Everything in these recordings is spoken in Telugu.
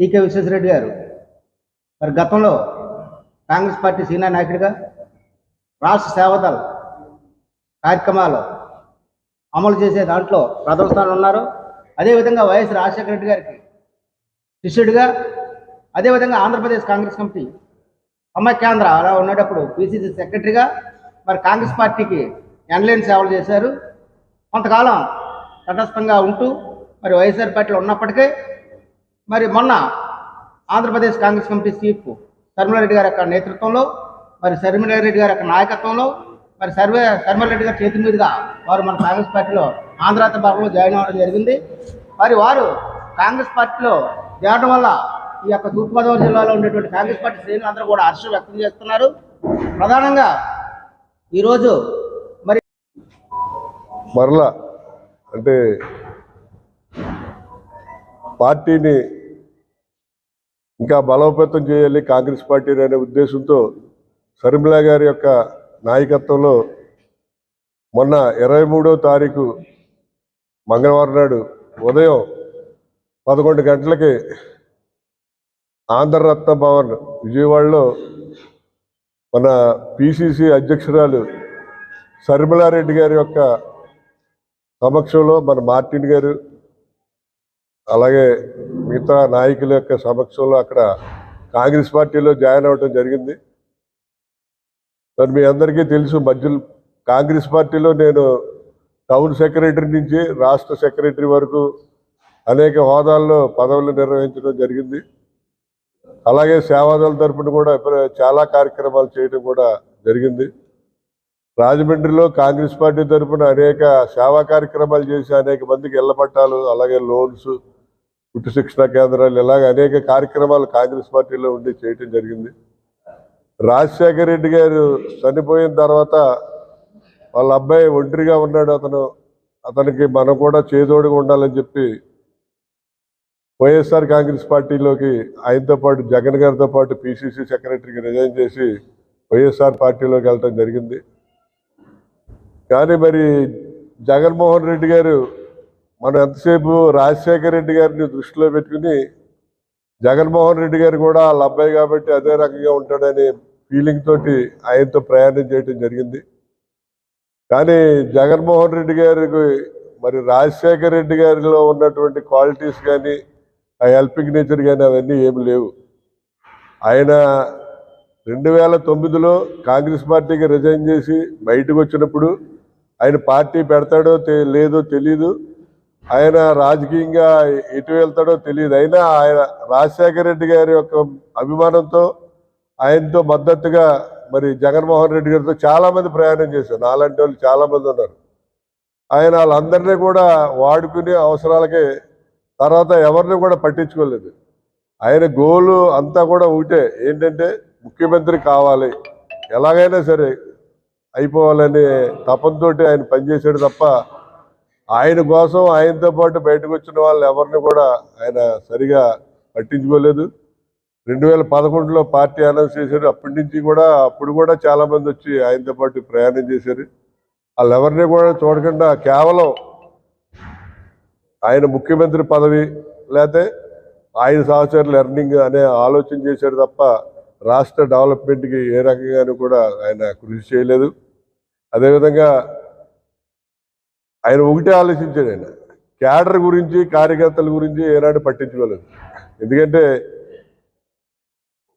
టీకే విశ్వేశ్వరరెడ్డి గారు మరి గతంలో కాంగ్రెస్ పార్టీ సీనియర్ నాయకుడిగా రాష్ట్ర సేవదళ కార్యక్రమాలు అమలు చేసే దాంట్లో ప్రథమ స్థానంలో ఉన్నారు. అదేవిధంగా వైఎస్ రాజశేఖర రెడ్డి గారికి శిష్యుడిగా అదేవిధంగా ఆంధ్రప్రదేశ్ కాంగ్రెస్ కమిటీ సమాఖ్యాంధ్ర అలా ఉన్నప్పుడు పిసిసి సెక్రటరీగా మరి కాంగ్రెస్ పార్టీకి ఎన్లైన్ సేవలు చేశారు. కొంతకాలం తటస్థంగా ఉంటూ మరి వైఎస్ఆర్ పార్టీలో ఉన్నప్పటికీ మరి మొన్న ఆంధ్రప్రదేశ్ కాంగ్రెస్ కమిటీ చీఫ్ శర్మిలారెడ్డి గారి యొక్క నేతృత్వంలో మరి శర్మిలారెడ్డి గారి యొక్క నాయకత్వంలో మరి సర్వే సర్మరెడ్డి గారి చేతి మీదుగా వారు మన కాంగ్రెస్ పార్టీలో ఆంధ్రాత భాగంలో జాయిన్ అవ్వడం జరిగింది. మరి వారు కాంగ్రెస్ పార్టీలో చేరడం వల్ల ఈ యొక్క తూర్పుగోదావరి జిల్లాలో ఉండేటువంటి కాంగ్రెస్ పార్టీ శ్రేణులు అందరూ కూడా హర్షం వ్యక్తం చేస్తున్నారు. ప్రధానంగా ఈరోజు మరి మరలా అంటే పార్టీని ఇంకా బలోపేతం చేయాలి కాంగ్రెస్ పార్టీ అనే ఉద్దేశంతో శర్మిలా గారి యొక్క నాయకత్వంలో మొన్న ఇరవై మూడో తారీఖు మంగళవారం నాడు ఉదయం పదకొండు గంటలకి ఆంధ్రరత్న భవన్ విజయవాడలో మన పిసిసి అధ్యక్షురాలు శర్మిలారెడ్డి గారి యొక్క సమక్షంలో మన మార్టిన్ గారు అలాగే మిగతా నాయకుల యొక్క సమక్షంలో అక్కడ కాంగ్రెస్ పార్టీలో జాయిన్ అవ్వడం జరిగింది. మరి మీ అందరికీ తెలుసు మధ్యలో కాంగ్రెస్ పార్టీలో నేను టౌన్ సెక్రటరీ నుంచి రాష్ట్ర సెక్రటరీ వరకు అనేక హోదాల్లో పదవులు నిర్వహించడం జరిగింది. అలాగే సేవాదళ తరపున కూడా చాలా కార్యక్రమాలు చేయడం కూడా జరిగింది. రాజమండ్రిలో కాంగ్రెస్ పార్టీ తరపున అనేక సేవా కార్యక్రమాలు చేసి అనేక మందికి ఇళ్ళ పట్టాలు అలాగే లోన్స్ కుట్టు శిక్షణ కేంద్రాలు ఇలాగ అనేక కార్యక్రమాలు కాంగ్రెస్ పార్టీలో ఉండి చేయటం జరిగింది. రాజశేఖర రెడ్డి గారు చనిపోయిన తర్వాత వాళ్ళ అబ్బాయి ఒంటరిగా ఉన్నాడు. అతను అతనికి మనం కూడా చేదోడుగా ఉండాలని చెప్పి వైఎస్ఆర్ కాంగ్రెస్ పార్టీలోకి ఆయనతో పాటు జగన్ గారితో పాటు పిసిసి సెక్రటరీకి రిజైన్ చేసి వైఎస్ఆర్ పార్టీలోకి వెళ్ళటం జరిగింది. కానీ మరి జగన్మోహన్ రెడ్డి గారు మనం ఎంతసేపు రాజశేఖర రెడ్డి గారిని దృష్టిలో పెట్టుకుని జగన్మోహన్ రెడ్డి గారు కూడా వాళ్ళ అబ్బాయి కాబట్టి అదే రకంగా ఉంటాడని ఫీలింగ్ తోటి ఆయనతో ప్రయాణం చేయడం జరిగింది. కానీ జగన్మోహన్ రెడ్డి గారికి మరి రాజశేఖర్ రెడ్డి గారిలో ఉన్నటువంటి క్వాలిటీస్ కానీ ఆ హెల్పింగ్ నేచర్ కానీ అవన్నీ ఏమి లేవు. ఆయన రెండు వేల తొమ్మిదిలో కాంగ్రెస్ పార్టీకి రిజైన్ చేసి బయటకు వచ్చినప్పుడు ఆయన పార్టీ పెడతాడో తె- లేదో తెలీదు. ఆయన రాజకీయంగా ఎటు వెళ్తాడో తెలియదు అయినా ఆయన రాజశేఖర రెడ్డి గారి యొక్క అభిమానంతో ఆయనతో మద్దతుగా మరి జగన్మోహన్ రెడ్డి గారితో చాలామంది ప్రయాణం చేశారు. నాలాంటి వాళ్ళు చాలామంది ఉన్నారు. ఆయన వాళ్ళందరినీ కూడా వాడుకునే అవసరాలకే తర్వాత ఎవరిని కూడా పట్టించుకోలేదు. ఆయన గోలు అంతా కూడా ఒకటే ఏంటంటే ముఖ్యమంత్రి కావాలి. ఎలాగైనా సరే అయిపోవాలని తపంతో ఆయన పనిచేశాడు తప్ప ఆయన కోసం ఆయనతో పాటు బయటకు వచ్చిన వాళ్ళు ఎవరిని కూడా ఆయన సరిగా పట్టించుకోలేదు. రెండు వేల పదకొండులో పార్టీ అనౌన్స్ చేశారు. అప్పటి నుంచి కూడా అప్పుడు కూడా చాలా మంది వచ్చి ఆయనతో పాటు ప్రయాణం చేశారు. వాళ్ళు ఎవరిని కూడా చూడకుండా కేవలం ఆయన ముఖ్యమంత్రి పదవి లేకపోతే ఆయన సహచరులు ఎర్నింగ్ అనే ఆలోచన చేశారు తప్ప రాష్ట్ర డెవలప్మెంట్కి ఏ రకంగానూ కూడా ఆయన కృషి చేయలేదు. అదేవిధంగా ఆయన ఒకటే ఆలోచించాడు ఆయన. క్యాడర్ గురించి కార్యకర్తల గురించి ఏనాడు పట్టించుకోలేదు. ఎందుకంటే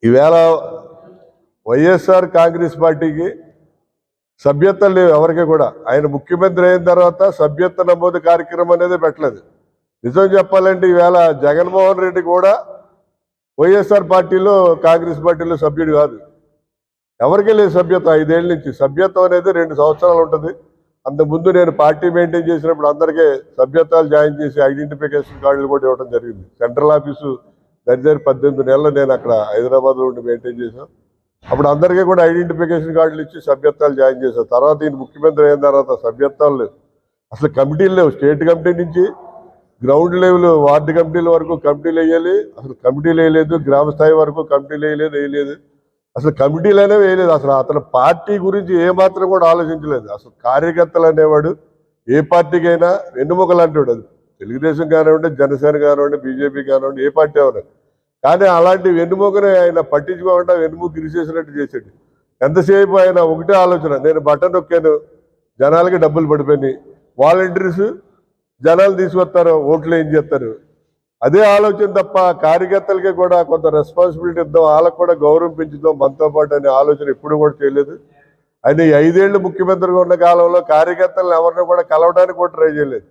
ఈవేళ వైఎస్ఆర్ కాంగ్రెస్ పార్టీకి సభ్యత్వం లేవు ఎవరికి కూడా. ఆయన ముఖ్యమంత్రి అయిన తర్వాత సభ్యత్వ నమోదు కార్యక్రమం అనేది పెట్టలేదు. నిజం చెప్పాలంటే ఈవేళ జగన్మోహన్ రెడ్డి కూడా వైఎస్ఆర్ పార్టీలో కాంగ్రెస్ పార్టీలో సభ్యుడు కాదు. ఎవరికి లేదు సభ్యత్వం? ఐదేళ్ళ నుంచి. సభ్యత్వం అనేది రెండు సంవత్సరాలు ఉంటుంది. అంతకుముందు నేను పార్టీ మెయింటైన్ చేసినప్పుడు అందరికీ సభ్యత్వాలు జాయిన్ చేసి ఐడెంటిఫికేషన్ కార్డులు కూడా ఇవ్వడం జరిగింది. సెంట్రల్ ఆఫీసు దగ్గర పద్దెనిమిది నెలలు నేను అక్కడ హైదరాబాద్లో ఉండి మెయింటైన్ చేశాను. అప్పుడు అందరికీ కూడా ఐడెంటిఫికేషన్ కార్డులు ఇచ్చి సభ్యత్వాలు జాయిన్ చేశాను. తర్వాత ఈయన ముఖ్యమంత్రి అయిన తర్వాత సభ్యత్వాలు లేవు. అసలు కమిటీలు లేవు. స్టేట్ కమిటీ నుంచి గ్రౌండ్ లెవెల్ వార్డు కమిటీల వరకు కమిటీలు వేయాలి అసలు కమిటీలు వేయలేదు. గ్రామ స్థాయి వరకు కమిటీలు వేయలేదు వేయలేదు. అసలు కమిటీలు అనేవి వేయలేదు. అసలు అతను పార్టీ గురించి ఏమాత్రం కూడా ఆలోచించలేదు. అసలు కార్యకర్తలు అనేవాడు ఏ పార్టీకైనా వెన్నుముకలు అంటాడు అది. తెలుగుదేశం కానివ్వండి జనసేన కానివ్వండి బీజేపీ కానివ్వండి ఏ పార్టీ అవరు కానీ అలాంటి వెన్నుమూకనే ఆయన పట్టించుకోకుండా వెన్నుమూకు గిరిచేసినట్టు చేసాడు. ఎంతసేపు ఆయన ఒకటే ఆలోచన నేను బటన్ నొక్కాను జనాలకి డబ్బులు పడిపోయినాయి. వాలంటీర్స్ జనాలు తీసుకొస్తారు ఓట్లు ఏం చేస్తారు? అదే ఆలోచన తప్ప కార్యకర్తలకి కూడా కొంత రెస్పాన్సిబిలిటీ ఇద్దాం వాళ్ళకు కూడా గౌరవం పెంచుదాం మనతో పాటు అనే ఆలోచన ఎప్పుడు కూడా చేయలేదు. ఆయన ఐదేళ్ళు ముఖ్యమంత్రిగా ఉన్న కాలంలో కార్యకర్తలను ఎవరిని కూడా కలవడానికి కూడా ట్రై చేయలేదు.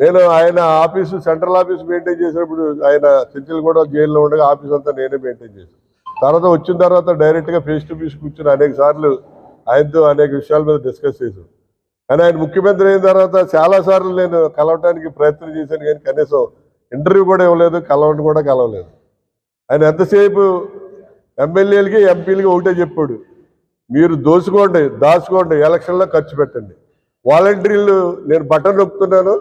నేను ఆయన ఆఫీసు సెంట్రల్ ఆఫీస్ మెయింటైన్ చేసినప్పుడు ఆయన చెంచులు కూడా జైల్లో ఉండగా ఆఫీస్ అంతా నేనే మెయింటైన్ చేశాను. తర్వాత వచ్చిన తర్వాత డైరెక్ట్గా ఫేస్ టు ఫేస్ కూర్చుని అనేక సార్లు ఆయనతో అనేక విషయాల మీద డిస్కస్ చేశాను. కానీ ఆయన ముఖ్యమంత్రి అయిన తర్వాత చాలా సార్లు నేను కలవటానికి ప్రయత్నం చేశాను కానీ కనీసం ఇంటర్వ్యూ కూడా ఇవ్వలేదు కలవడం కూడా కలవలేదు. ఆయన ఎంతసేపు ఎమ్మెల్యేలకి ఎంపీలకి ఒకటే చెప్పాడు మీరు దోచుకోండి దాచుకోండి ఎలక్షన్లో ఖర్చు పెట్టండి. వాలంటీర్లు నేను బటన్ నొక్కుతున్నాను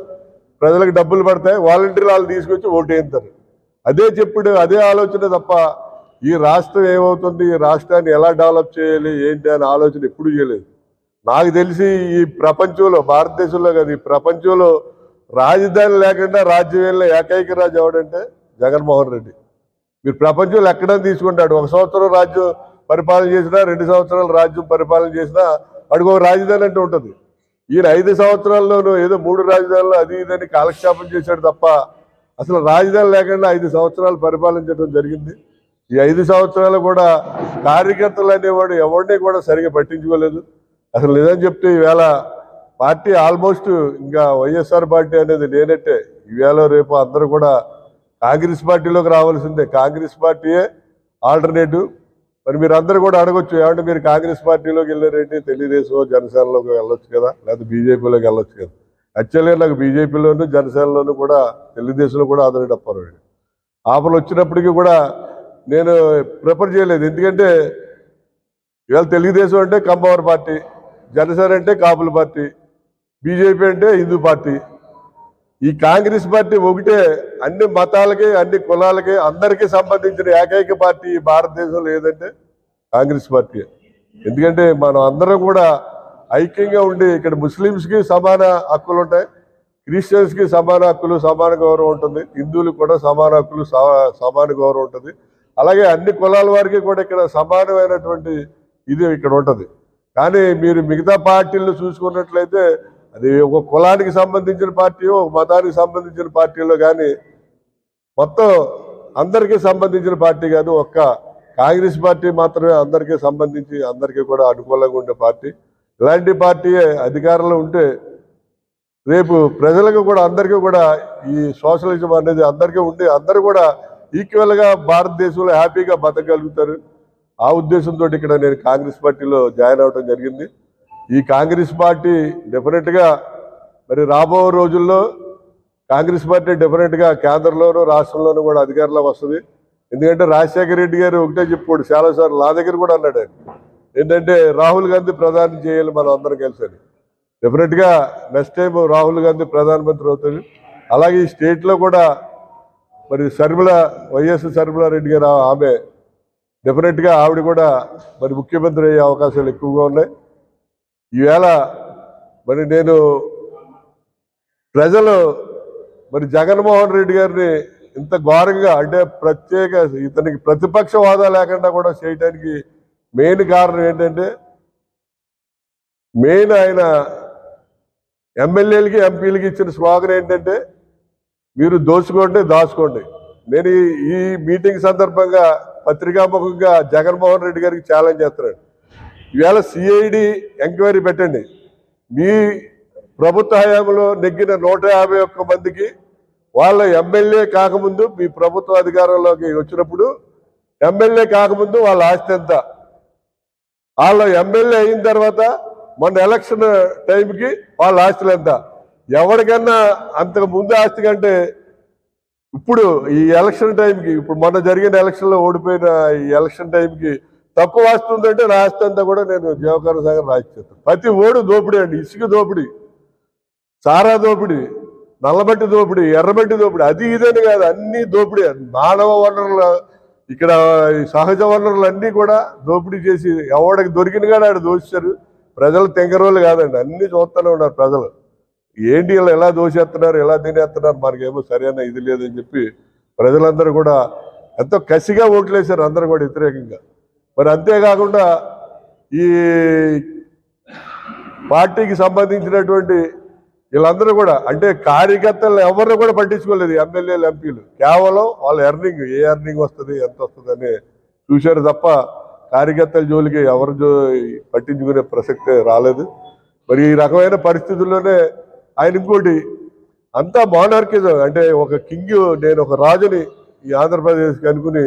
ప్రజలకు డబ్బులు పడతాయి వాలంటీర్లు వాళ్ళు తీసుకొచ్చి ఓటు వేస్తారు అదే చెప్పుడు అదే ఆలోచన తప్ప ఈ రాష్ట్రం ఏమవుతుంది ఈ రాష్ట్రాన్ని ఎలా డెవలప్ చేయాలి ఏంటి అనే ఆలోచన ఎప్పుడు చేయలేదు. నాకు తెలిసి ఈ ప్రపంచంలో భారతదేశంలో కాదు ఈ ప్రపంచంలో రాజధాని లేకుండా రాజ్యం ఏకైక రాజు ఎవడంటే జగన్మోహన్ రెడ్డి. మీరు ప్రపంచంలో ఎక్కడ తీసుకుంటాడు ఒక సంవత్సరం రాజ్యం పరిపాలన చేసినా రెండు సంవత్సరాలు రాజ్యం పరిపాలన చేసినా వాడికి ఒక రాజధాని అంటే ఉంటుంది. ఈయన ఐదు సంవత్సరాల్లోనూ ఏదో మూడు రాజధానులు అది ఇదని కాలక్షేపం చేశాడు తప్ప అసలు రాజధాని లేకుండా ఐదు సంవత్సరాలు పరిపాలించడం జరిగింది. ఈ ఐదు సంవత్సరాలు కూడా కార్యకర్తలు అనేవాడు ఎవరిని కూడా సరిగా పట్టించుకోలేదు. అసలు నిజం చెప్తే ఈవేళ పార్టీ ఆల్మోస్ట్ ఇంకా వైఎస్ఆర్ పార్టీ అనేది లేనట్టే. ఈవేళ రేపు అందరూ కూడా కాంగ్రెస్ పార్టీలోకి రావాల్సిందే. కాంగ్రెస్ పార్టీయే ఆల్టర్నేటివ్. మరి మీరు అందరు కూడా అడగొచ్చు ఏమంటే మీరు కాంగ్రెస్ పార్టీలోకి వెళ్ళారేంటి తెలుగుదేశం జనసేనలోకి వెళ్ళొచ్చు కదా లేదా బీజేపీలోకి వెళ్ళొచ్చు కదా. యాక్చువల్గా నాకు బీజేపీలోను జనసేనలోను కూడా తెలుగుదేశంలో కూడా ఆదరణ తప్పారు ఆఫర్లు వచ్చినప్పటికీ కూడా నేను ప్రిఫర్ చేయలేదు. ఎందుకంటే ఇవాళ తెలుగుదేశం అంటే కంబవర్ పార్టీ జనసేన అంటే కాపుల పార్టీ బీజేపీ అంటే హిందూ పార్టీ. ఈ కాంగ్రెస్ పార్టీ ఒకటే అన్ని మతాలకి అన్ని కులాలకి అందరికీ సంబంధించిన ఏకైక పార్టీ భారతదేశంలో ఏదంటే కాంగ్రెస్ పార్టీ. ఎందుకంటే మనం అందరం కూడా ఐక్యంగా ఉండి ఇక్కడ ముస్లిమ్స్కి సమాన హక్కులు ఉంటాయి క్రిస్టియన్స్కి సమాన హక్కులు సమాన గౌరవం ఉంటుంది హిందువులకు కూడా సమాన హక్కులు సమాన గౌరవం ఉంటుంది. అలాగే అన్ని కులాల వారికి కూడా ఇక్కడ సమానమైనటువంటి ఇది ఇక్కడ ఉంటుంది. కానీ మీరు మిగతా పార్టీలు చూసుకున్నట్లయితే అది ఒక కులానికి సంబంధించిన పార్టీ ఒక మతానికి సంబంధించిన పార్టీలో కానీ మొత్తం అందరికీ సంబంధించిన పార్టీ కాదు ఒక్క కాంగ్రెస్ పార్టీ మాత్రమే అందరికీ సంబంధించి అందరికీ కూడా అనుకూలంగా ఉండే పార్టీ. ఇలాంటి పార్టీయే అధికారంలో ఉంటే రేపు ప్రజలకు కూడా అందరికీ కూడా ఈ సోషలిజం అనేది అందరికీ ఉండి అందరూ కూడా ఈక్వల్గా భారతదేశంలో హ్యాపీగా బతకగలుగుతారు. ఆ ఉద్దేశంతో ఇక్కడ నేను కాంగ్రెస్ పార్టీలో జాయిన్ అవ్వడం జరిగింది. ఈ కాంగ్రెస్ పార్టీ డెఫినెట్గా మరి రాబో రోజుల్లో కాంగ్రెస్ పార్టీ డెఫినెట్గా కేంద్రంలోనూ రాష్ట్రంలోనూ కూడా అధికారంలో వస్తుంది. ఎందుకంటే రాజశేఖర రెడ్డి గారు ఒకటే చెప్పుకోడు చాలాసార్లు నా దగ్గర కూడా అన్నాడు ఏంటంటే రాహుల్ గాంధీ ప్రధాని చేయాలి మనం అందరం కలిసి అని డెఫినెట్గా నెక్స్ట్ టైం రాహుల్ గాంధీ ప్రధానమంత్రి అవుతుంది అలాగే ఈ స్టేట్లో కూడా మరి శర్మిల వైఎస్ శర్మిల రెడ్డి గారు ఆమె డెఫినెట్గా ఆవిడ కూడా మరి ముఖ్యమంత్రి అయ్యే అవకాశాలు ఎక్కువగా ఉన్నాయి. ఈవేళ మరి నేను ప్రజలు మరి జగన్మోహన్ రెడ్డి గారిని ఇంత ఘోరంగా అంటే ప్రత్యేక ఇతనికి ప్రతిపక్ష హోదా లేకుండా కూడా చేయడానికి మెయిన్ కారణం ఏంటంటే మెయిన్ ఆయన ఎమ్మెల్యేలకి ఎంపీలకి ఇచ్చిన స్లోగన్ ఏంటంటే మీరు దోచుకోండి దాచుకోండి. నేను ఈ- ఈ మీటింగ్ సందర్భంగా పత్రికాముఖంగా జగన్మోహన్ రెడ్డి గారికి ఛాలెంజ్ చేస్తున్నాను. ఈవేళ సిఐడి ఎంక్వైరీ పెట్టండి. మీ ప్రభుత్వ హయాంలో నెగ్గిన నూట యాభై ఒక్క మందికి వాళ్ళ ఎమ్మెల్యే కాకముందు మీ ప్రభుత్వ అధికారంలోకి వచ్చినప్పుడు ఎమ్మెల్యే కాకముందు వాళ్ళ ఆస్తి ఎంత? వాళ్ళ ఎమ్మెల్యే అయిన తర్వాత మొన్న ఎలక్షన్ టైంకి వాళ్ళ ఆస్తులు ఎంత? ఎవరికన్నా అంతకు ముందు ఆస్తి కంటే ఇప్పుడు ఈ ఎలక్షన్ టైంకి ఇప్పుడు మొన్న జరిగిన ఎలక్షన్లో ఓడిపోయిన ఈ ఎలక్షన్ టైంకి తక్కువ వస్తుందంటే ఉందంటే కూడా నేను జీవకర సాగర్ రాసిస్తాను ప్రతి ఓడు దోపిడీ అండి. ఇసుక దోపిడీ సారా దోపిడీ నల్లబట్టి దోపిడీ ఎర్రబట్టి దోపిడీ అది ఇదని కాదు అన్ని దోపిడీ. మానవ వనరుల ఇక్కడ సహజ వనరులు అన్నీ కూడా దోపిడీ చేసి ఎవడికి దొరికిన కానీ ఆడు దోషిస్తారు ప్రజలు తెంగరోళ్ళు కాదండి. అన్ని చూస్తూనే ఉన్నారు ప్రజలు. ఏంటి వీళ్ళు ఎలా దోషేస్తున్నారు ఎలా తినేస్తున్నారు మనకేమో సరైన ఇది లేదని చెప్పి ప్రజలందరూ కూడా ఎంతో కసిగా ఓట్లేశారు అందరూ కూడా వ్యతిరేకంగా. మరి అంతేకాకుండా ఈ పార్టీకి సంబంధించినటువంటి వీళ్ళందరూ కూడా అంటే కార్యకర్తలు ఎవరిని కూడా పట్టించుకోలేదు ఎమ్మెల్యేలు ఎంపీలు. కేవలం వాళ్ళ ఎర్నింగ్ ఏ ఎర్నింగ్ వస్తుంది ఎంత వస్తుంది అని చూశారు తప్ప కార్యకర్తల జోలికి ఎవరు జో పట్టించుకునే ప్రసక్తే రాలేదు. మరి ఈ రకమైన పరిస్థితుల్లోనే ఆయన ఇంకోటి అంతా మానార్కిజం అంటే ఒక కింగ్ నేను ఒక రాజుని ఈ ఆంధ్రప్రదేశ్కి అనుకుని